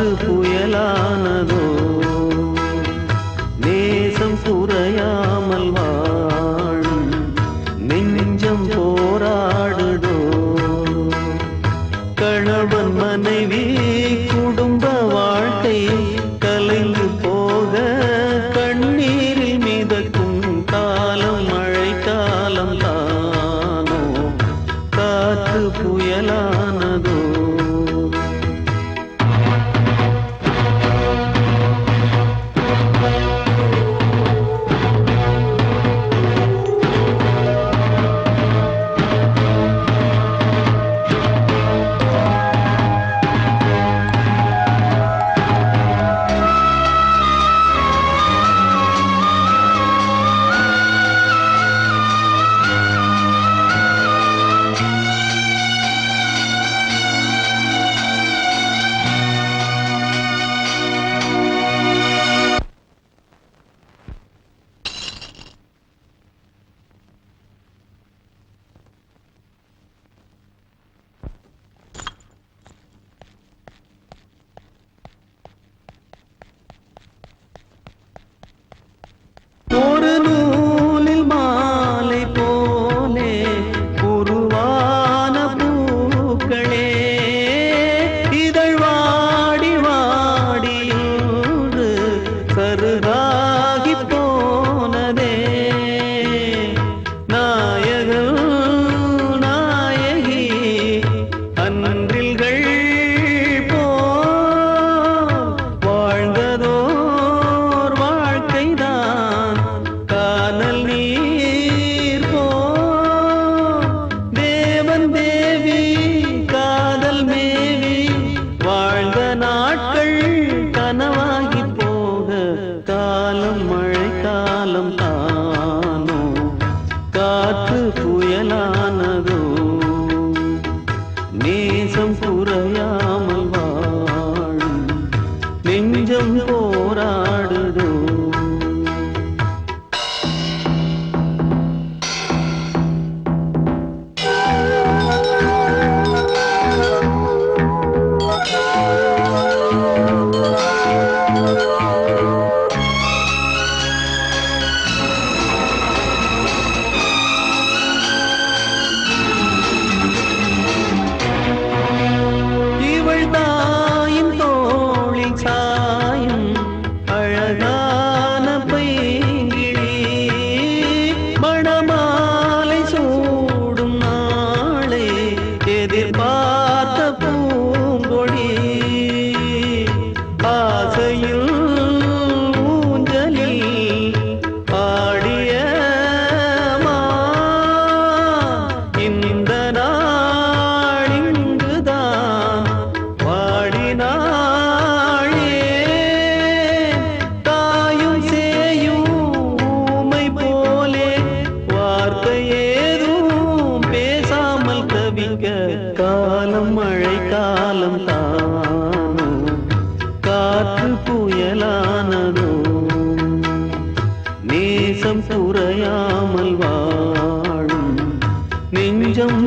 காற்று புயலானதோ? நேசம் புறையாமல் வாழும் நெஞ்சம் போராடுதோ? கணவன் மனைவி குடும்ப வாழ்க்கை கலைந்து போக கண்ணீரில் மிதக்கும் காலம் மழை காலம் தானோ? காற்று புயலானதோ? him, காலம் மழை காலம் தானோ காற்று புயலானதோ? நேசம் துறையாமல் வாழும் நெஞ்சம்